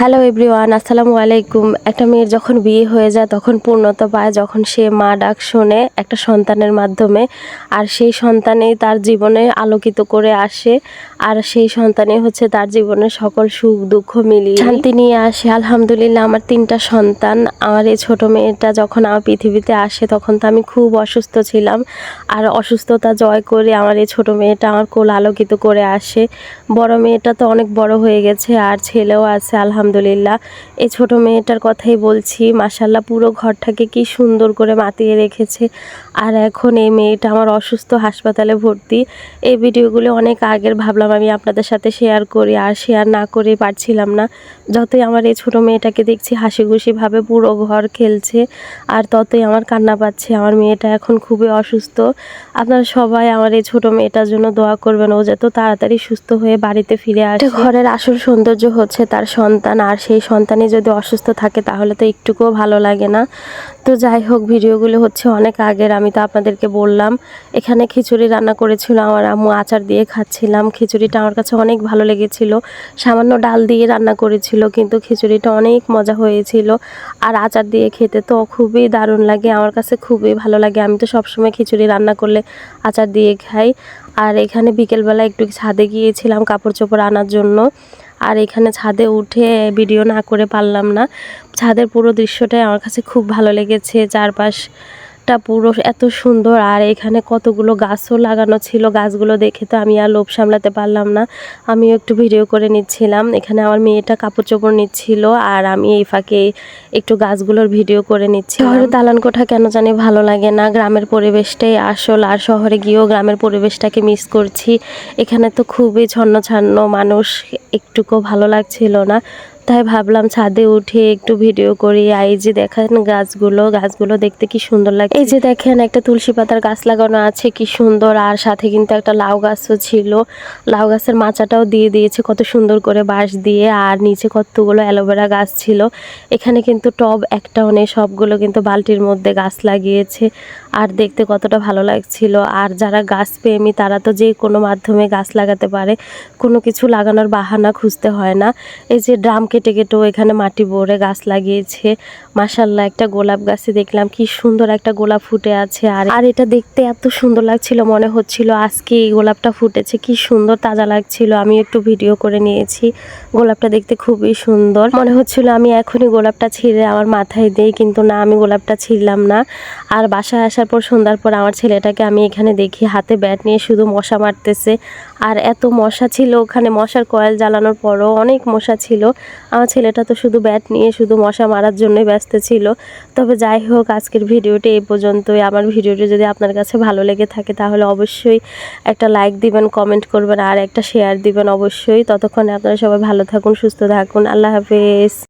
Hello everyone, আসসালামু আলাইকুম। একটা মেয়ের যখন বিয়ে হয়ে যায়, তখন পূর্ণতা পায় যখন সে মা ডাক শোনে একটা সন্তানের মাধ্যমে। আর সেই সন্তানেই তার জীবনে আলোকিত করে আসে। আর সেই সন্তানে হচ্ছে তার জীবনে সকল সুখ, দুঃখ মিলিয়ে শান্তি নিয়ে আসে। আলহামদুলিল্লাহ, আমার তিনটা সন্তান। আমার এই ছোট মেয়েটা যখন আমার পৃথিবীতে আসে, তখন তো আমি খুব অসুস্থ ছিলাম। আর অসুস্থতা জয় করে আমার এই ছোট মেয়েটা আমার কোল আলোকিত করে আসে। বড় মেয়েটা তো অনেক বড় হয়ে গেছে, আর ছেলেও আছে, আলহামদুলিল্লাহ। এই ছোট মেয়েটার কথাই বলছি মাসাল্লাহ পুরো ঘরটাকে কি সুন্দর করে মাতিয়ে রেখেছে। আর এখন এই মেয়েটা আমার অসুস্থ হাসপাতালে ভর্তি। এই ভিডিওগুলো অনেক আগের, ভাবলাম আমি আপনাদের সাথে শেয়ার করি, আর শেয়ার না করে পারছিলাম না। যতই আমার এই ছোট মেয়েটাকে দেখছি হাসি খুশিভাবে পুরো ঘর খেলছে, আর ততই আমার কান্না পাচ্ছে। আমার মেয়েটা এখন খুবই অসুস্থ। আপনারা সবাই আমার এই ছোট মেয়েটার জন্য দোয়া করবেন, ও যত তাড়াতাড়ি সুস্থ হয়ে বাড়িতে ফিরে আসে। ঘরের আসল সৌন্দর্য হচ্ছে তার সন্তান আর সেই সন্তানই যদি অসুস্থ থাকে তাহলে তো একটুকুও ভালো লাগে না। তো যাই হোক, ভিডিওগুলো হচ্ছে অনেক আগের। আমি তো আপনাদেরকে বললাম, এখানে খিচুড়ি রান্না করেছিল আমার আম্মু। আচার দিয়ে খাচ্ছিলাম। খিচুড়িটা আমার কাছে অনেক ভালো লেগেছিল। সামান্য ডাল দিয়ে রান্না করেছিল, কিন্তু খিচুড়িটা অনেক মজা হয়েছিল। আর আচার দিয়ে খেতে তো খুবই দারুণ লাগে। আমার কাছে খুবই ভালো লাগে। আমি তো সবসময় খিচুড়ি রান্না করলে আচার দিয়ে খাই। আর এখানে বিকেলবেলা একটু ছাদে গিয়েছিলাম কাপড় চোপড় আনার জন্য। আর এখানে ছাদে উঠে ভিডিও না করে পারলাম না। ছাদের পুরো দৃশ্যটাই আমার কাছে খুব ভালো লেগেছে চারপাশটা পুরো এত সুন্দর, আর এখানে কতগুলো গাছও লাগানো ছিল, গাছগুলো দেখে তো আমি আর লোভ সামলাতে পারলাম না। আমিও একটু ভিডিও করে নিচ্ছিলাম, এখানে আমার মেয়েটা কাপড় চোপড় নিচ্ছিল, আর আমি এই ফাঁকে একটু গাছগুলোর ভিডিও করে নিচ্ছি শহরে দালান কোঠা কেন জানি ভালো লাগে না, গ্রামের পরিবেশটাই আসল, আর শহরে গিয়েও গ্রামের পরিবেশটাকে মিস করছি। এখানে তো খুবই ছন্ন ছান্ন মানুষ, একটুকু ভালো লাগছিল না। তাই ভাবলাম ছাদে উঠে একটু ভিডিও করি। এই যে দেখেন গাছগুলো গাছগুলো দেখতে কি সুন্দর লাগে এই যে দেখেন একটা তুলসী পাতার গাছ লাগানো আছে, কি সুন্দর। আর সাথে কিন্তু একটা লাউ গাছও ছিল। লাউ গাছের মাচাটাও দিয়ে দিয়েছে, কত সুন্দর করে বাঁশ দিয়ে। আর নিচে কতগুলো অ্যালোভেরা গাছ ছিল। এখানে কিন্তু টব একটাও নেই সবগুলো কিন্তু বালতির মধ্যে গাছ লাগিয়েছে। আর দেখতে কতটা ভালো লাগছিল। আর যারা গাছ প্রেমী, তারা তো যে কোনো মাধ্যমে গাছ লাগাতে পারে। কোনো কিছু লাগানোর বাহানা খুঁজতে হয় না। এই যে ড্রাম কেটে কেটেও এখানে মাটি ভরে গাছ লাগিয়েছে। মাসাল্লাহ একটা গোলাপ গাছে দেখলাম। কি সুন্দর একটা গোলাপ ফুটে আছে। আর আর এটা দেখতে এত সুন্দর লাগছিল, মনে হচ্ছিল আজকে এই গোলাপটা ফুটেছে। কি সুন্দর তাজা লাগছিল। আমি একটু ভিডিও করে নিয়েছি। গোলাপটা দেখতে খুবই সুন্দর। মনে হচ্ছিল আমি এখনই গোলাপটা ছিঁড়ে আমার মাথায় দিই, কিন্তু না, আমি গোলাপটা ছিঁড়লাম না। আর বাসায় আসার পর, সন্ধ্যার পর আমার ছেলেটাকে আমি এখানে দেখি, হাতে ব্যাট নিয়ে শুধু মশা মারতেছে। আর এত মশা ছিল ওখানে, মশার কয়েল জ্বালানোর পরও অনেক মশা ছিল। আমার ছেলেটা তো শুধু ব্যাট নিয়ে শুধু মশা মারার জন্যই ব্যস্ত ছিল। তবে যাই হোক, আজকের ভিডিওটি এই পর্যন্তই। আমার ভিডিওটি যদি আপনার কাছে ভালো লেগে থাকে, তাহলে অবশ্যই একটা লাইক দিবেন কমেন্ট করবেন, আর একটা শেয়ার দিবেন অবশ্যই। ততক্ষণে আপনারা সবাই ভালো থাকুন, সুস্থ থাকুন। আল্লাহ হাফেজ।